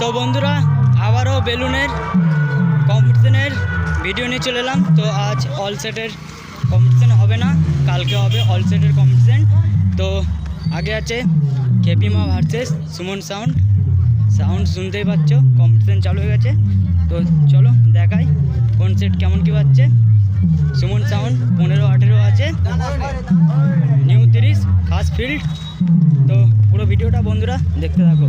তো বন্ধুরা, আবারও বেলুনের কম্পিটিশনের ভিডিও নিয়ে চলে এলাম। তো আজ অল সেটের কম্পিটিশন হবে না, কালকে হবে অল সেটের কম্পিটিশন তো আগে আছে কেপিমা ভার্সেস সুমন সাউন্ড সাউন্ড শুনতেই পাচ্ছ কম্পিটিশন চালু হয়ে গেছে। তো চলো দেখাই কোন সেট কেমন কী পাচ্ছে সুমন সাউন্ড পনেরো আঠেরো আছে। নিউ তিরিশ খাস ফিল্ড তো পুরো ভিডিওটা বন্ধুরা দেখতে থাকো।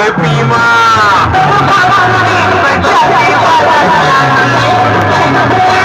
妈妈妈妈！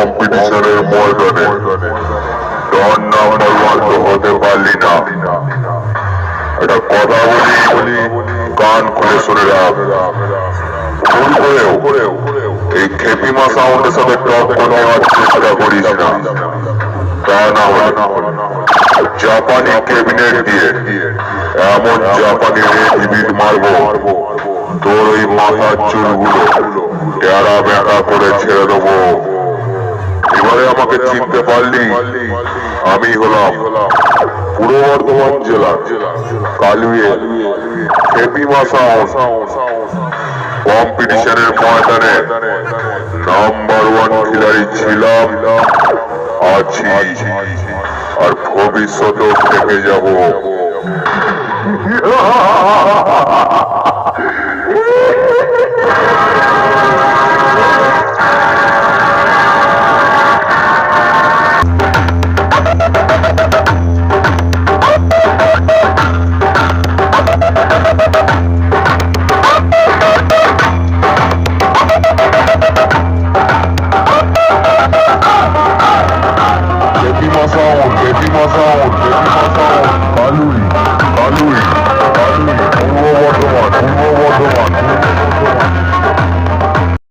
কম্পিটিশনের ময়দানে। ডন নাম্বার ওয়ান তো হতে পারলি না। একটা কথা বলি কান খুলে শুনে রাখ। সাথে টক্কর নেওয়ার চেষ্টা করিস না। তা না হলে জাপানি ক্যাবিনেট দিয়ে এমন জাপানি রেট মারবো। তোর ওই মাথার চুলগুলো টেরা বেঁকা করে ছেড়ে দেবো। আমাকে চিনতে পারলি? আমি হলাম পূর্ব বর্ধমান জেলা কম্পিটিশনের ময়দানে নাম্বার ওয়ান খিলাড়ি ছিলাম, আছি, আর ভবিষ্যতেও থেকে যাব। Thank